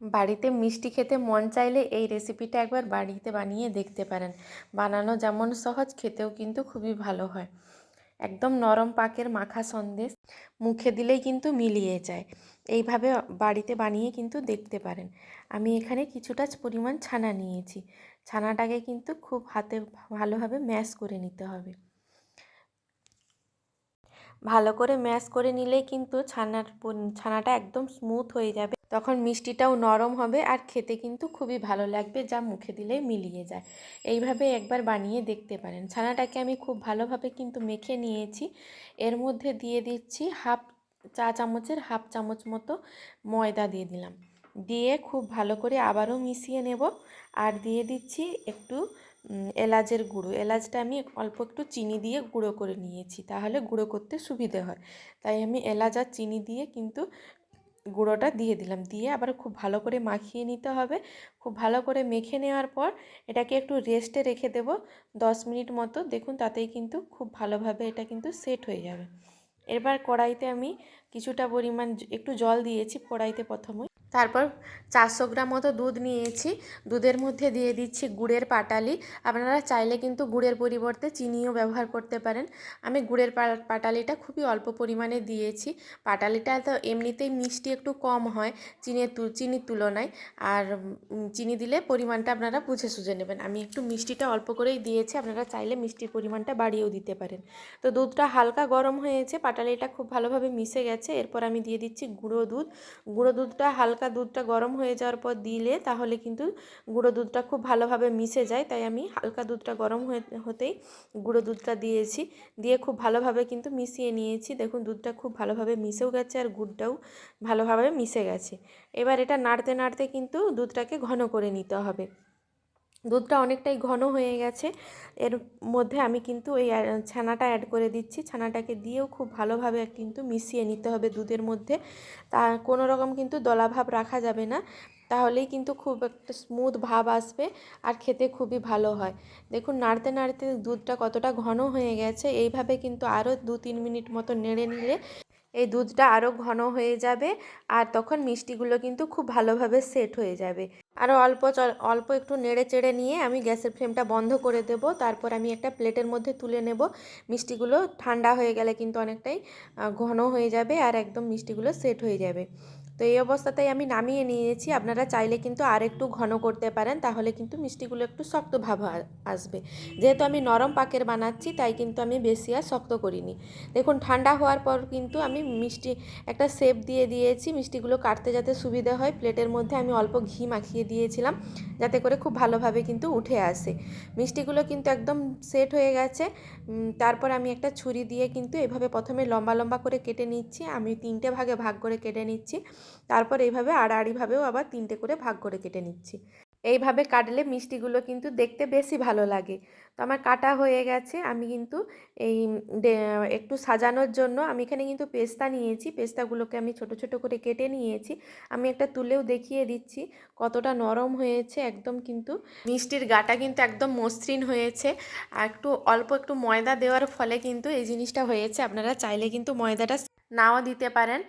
বাড়িতে মিষ্টি খেতে মন চাইলে এই রেসিপিটা একবার বাড়িতে বানিয়ে দেখতে পারেন। বানানো যেমন সহজ, খেতেও কিন্তু খুবই ভালো হয়। একদম নরম পাকের মাখা সন্দেশ মুখে দিলেই কিন্তু মিলিয়ে যায়। এইভাবে বাড়িতে বানিয়ে কিন্তু দেখতে পারেন। আমি এখানে কিছুটা পরিমাণ ছানা নিয়েছি। ছানাটাকে কিন্তু খুব হাতে ভালোভাবে ম্যাশ করে নিতে হবে। ভালো করে ম্যাশ করে নিলেই কিন্তু ছানার ছানাটা একদম স্মুথ হয়ে যাবে। তখন মিষ্টিটাও নরম হবে আর খেতে কিন্তু খুবই ভালো লাগবে, যা মুখে দিলেই মিলিয়ে যায়। এইভাবে একবার বানিয়ে দেখতে পারেন। ছানাটাকে আমি খুব ভালোভাবে কিন্তু মেখে নিয়েছি। এর মধ্যে দিয়ে দিচ্ছি হাফ চা চামচের হাফ চামচ মতো ময়দা দিয়ে দিলাম। দিয়ে খুব ভালো করে আবারও মিশিয়ে নেব আর দিয়ে দিচ্ছি একটু এলাচের গুঁড়ো। এলাচটা আমি অল্প একটু চিনি দিয়ে গুঁড়ো করে নিয়েছি, তাহলে গুঁড়ো করতে সুবিধে হয়। তাই আমি এলাচ আর চিনি দিয়ে কিন্তু গুঁড়োটা দিয়ে দিলাম। দিয়ে আবার খুব ভালো করে মাখিয়ে নিতে হবে। খুব ভালো করে মেখে নেওয়ার পর এটাকে একটু রেস্টে রেখে দেব দশ মিনিট মতো। দেখুন তাতেই কিন্তু খুব ভালোভাবে এটা কিন্তু সেট হয়ে যাবে। এবার কড়াইতে আমি কিছুটা পরিমাণ একটু জল দিয়েছি কড়াইতে প্রথমে। তারপর চারশো গ্রাম মতো দুধ নিয়েছি। দুধের মধ্যে দিয়ে দিচ্ছি গুড়ের পাটালি। আপনারা চাইলে কিন্তু গুড়ের পরিবর্তে চিনিও ব্যবহার করতে পারেন। আমি গুড়ের পাটালিটা খুবই অল্প পরিমাণে দিয়েছি। পাটালিটা তো এমনিতেই মিষ্টি একটু কম হয় চিনির চিনির তুলনায়। আর চিনি দিলে পরিমাণটা আপনারা বুঝে সুঝে নেবেন। আমি একটু মিষ্টিটা অল্প করেই দিয়েছি। আপনারা চাইলে মিষ্টির পরিমাণটা বাড়িয়েও দিতে পারেন। তো দুধটা হালকা গরম হয়েছে। পাটালিটা খুব ভালোভাবে মিশে গেছে। এরপর আমি দিয়ে দিচ্ছি গুঁড়ো দুধ। গুঁড়ো দুধটা হালকা হালকা দুধটা গরম হয়ে যাওয়ার পর দিলে তাহলে কিন্তু গুঁড়ো দুধটা খুব ভালোভাবে মিশে যায়। তাই আমি হালকা দুধটা গরম হয়ে, হতেই গুঁড়ো দুধটা দিয়েছি। দিয়ে খুব ভালোভাবে কিন্তু মিশিয়ে নিয়েছি। দেখুন দুধটা খুব ভালোভাবে মিশেও গেছে আর গুড়টাও ভালোভাবে মিশে গেছে। এবার এটা নাড়তে নাড়তে কিন্তু দুধটাকে ঘন করে নিতে হবে। দুধটা অনেকটাই ঘন হয়ে গেছে। এর মধ্যে আমি কিন্তু এই ছানাটা অ্যাড করে দিচ্ছি। ছানাটাকে দিয়েও খুব ভালোভাবে কিন্তু মিশিয়ে নিতে হবে দুধের মধ্যে। তা কোনো রকম কিন্তু দলাভাব রাখা যাবে না। তাহলেই কিন্তু খুব একটা স্মুথ ভাব আসবে আর খেতে খুবই ভালো হয়। দেখুন, নাড়তে নাড়তে দুধটা কতটা ঘন হয়ে গেছে। এইভাবে কিন্তু আরও দু তিন মিনিট মতো নেড়ে নিলে এই দুধটা আরও ঘন হয়ে যাবে আর তখন মিষ্টিগুলো কিন্তু খুব ভালোভাবে সেট হয়ে যাবে। আরও অল্প অল্প একটু নেড়ে চেড়ে নিয়ে আমি গ্যাসের ফ্লেমটা বন্ধ করে দেব। তারপর আমি একটা প্লেটের মধ্যে তুলে নেব। মিষ্টিগুলো ঠান্ডা হয়ে গেলে কিন্তু অনেকটাই ঘন হয়ে যাবে আর একদম মিষ্টিগুলো সেট হয়ে যাবে। তো এই অবস্থাতেই আমি নামিয়ে নিয়েছি। আপনারা চাইলে কিন্তু আর একটু ঘন করতে পারেন, তাহলে কিন্তু মিষ্টিগুলো একটু শক্ত ভাব আসবে। যেহেতু আমি নরম পাকের বানাচ্ছি, তাই কিন্তু আমি বেশি আর শক্ত করিনি। দেখুন, ঠান্ডা হওয়ার পর কিন্তু আমি মিষ্টি একটা শেপ দিয়ে দিয়েছি। মিষ্টিগুলো কাটতে যাতে সুবিধা হয়, প্লেটের মধ্যে আমি অল্প ঘি মাখিয়ে দিয়েছিলাম, যাতে করে খুব ভালোভাবে কিন্তু উঠে আসে। মিষ্টিগুলো কিন্তু একদম সেট হয়ে গেছে। তারপর আমি একটা ছুরি দিয়ে কিন্তু এভাবে প্রথমে লম্বা লম্বা করে কেটে নিচ্ছি। আমি তিনটে ভাগে ভাগ করে কেটে নিচ্ছি। তারপর এইভাবে আড়াআড়িভাবেও আবার তিনটে করে ভাগ করে কেটে নিচ্ছি। এইভাবে কাটলে মিষ্টিগুলো কিন্তু দেখতে বেশি ভালো লাগে। তো আমার কাটা হয়ে গেছে, আমি কিন্তু এই একটু সাজানোর জন্য আমি এখানে কিন্তু পেস্তা নিয়েছি। পেস্তাগুলোকে আমি ছোট ছোট করে কেটে নিয়েছি। আমি একটা তুলেও দেখিয়ে দিচ্ছি কতটা নরম হয়েছে, একদম কিন্তু মিষ্টির গাটা কিন্তু একদম মসৃণ হয়েছে। আর একটু অল্প একটু ময়দা দেওয়ার ফলে কিন্তু এই জিনিসটা হয়েছে। আপনারা চাইলে কিন্তু ময়দাটা নাও দিতে পারেন।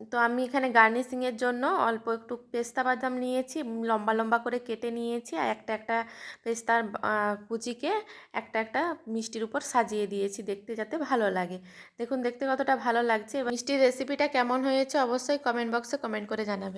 তো আমি এখানে গার্নিশিংয়ের জন্য অল্প একটু পেস্তা বাদাম নিয়েছি লম্বা লম্বা করে কেটে নিয়েছি আর একটা একটা পেস্তার কুচিকে একটা একটা মিষ্টির উপর সাজিয়ে দিয়েছি দেখতে যাতে ভালো লাগে। দেখুন, দেখতে কতটা ভালো লাগছে। মিষ্টির রেসিপিটা কেমন হয়েছে অবশ্যই কমেন্ট বক্সে কমেন্ট করে জানাবেন।